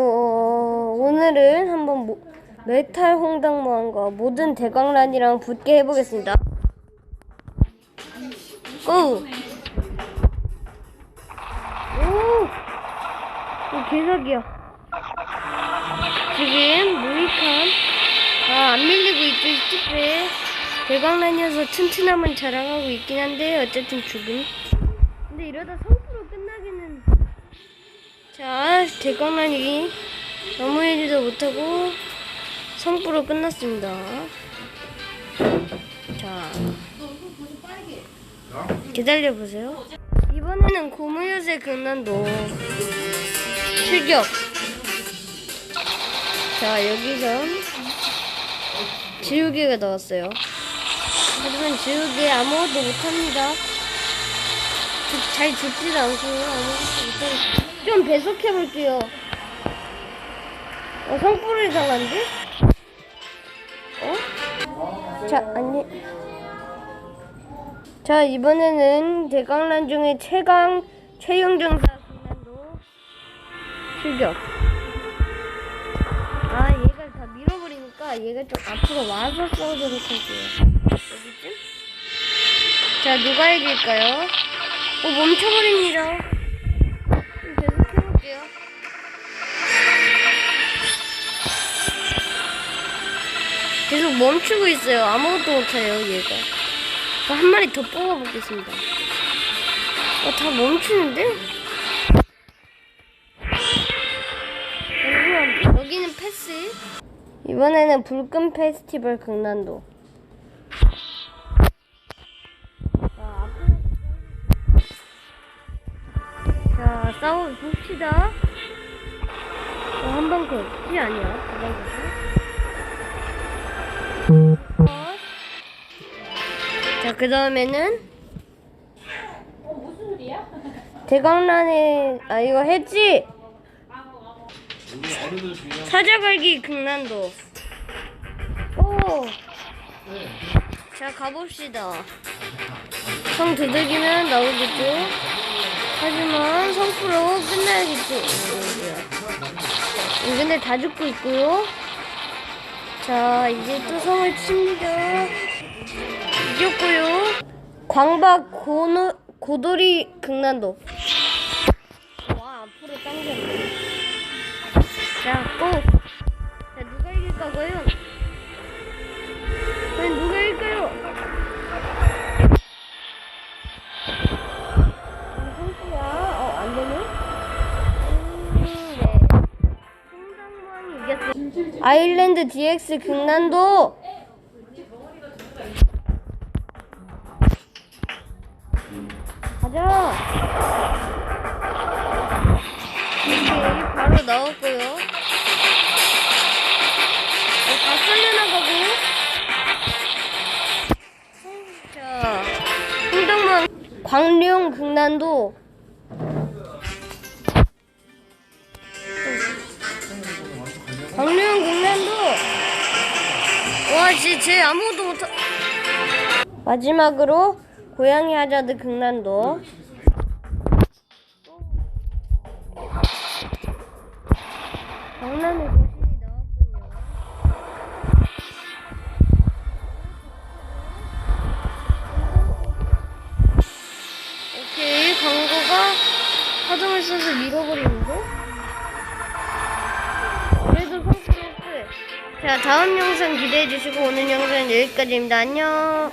어, 오늘은 한번 모- 메탈 홍당무한과 모든 대광란이랑 붙게 해보겠습니다. 고! 오! 오, 개사기야. 지금 무익한, 아, 안 밀리고 있죠, 스티프에. 대광란이어서 튼튼함은 자랑하고 있긴 한데, 어쨌든 죽음. 근데 이러다 끝나기는. 자, 대광란이 아무 일도 못하고 성부로 끝났습니다. 자, 기다려 보세요. 이번에는 고무요새 극난도 출격. 자, 여기선 지우개가 나왔어요. 하지만 지우개 아무것도 못합니다. 죽- 잘. 아무것도 못하고. 좀 배속해 볼게요. 어, 성불을 이상한데? 어? 자, 아니. 자, 이번에는 대강란 중에 최강, 최영정사 군단도 출격. 아, 얘가 다 밀어버리니까 얘가 좀 앞으로 와서 싸우도록 할게요. 여기쯤? 자, 누가 이길까요? 어, 멈춰버립니다. 좀 계속 해볼게요. 계속 멈추고 있어요. 아무것도 못해요, 얘가. 저한 마리 더 뽑아보겠습니다. 어, 다 멈추는데? 잠시만, 여기는 패스. 이번에는 불금 페스티벌 극난도. 자, 싸워 봅시다. 어, 한방 컷이 아니야. 두방 컷. 자, 그 다음에는 대강란에 아 이거 했지? 사자갈기 극난도. 오. 자 가봅시다. 성 두들기면 나오겠죠? 하지만 성프로 끝나야겠죠? 어, 근데 다 죽고 있고요. 자 이제 또 성을 칩니다. 이겼고요. 광박 고노, 고돌이 극난도. 와 앞으로 당겼네. 자 고. 아일랜드 DX 극난도. 가자. 바로 나왔고요. 어, 광룡 극난도. 와, 진짜 쟤 아무것도 못하. 마지막으로 고양이 하자드 극난도. 장난의 거신이 나왔군요. 오케이, 광고가 파동을 써서 밀어버리는데? 자, 다음 영상 기대해 주시고 오늘 영상은 여기까지입니다. 안녕.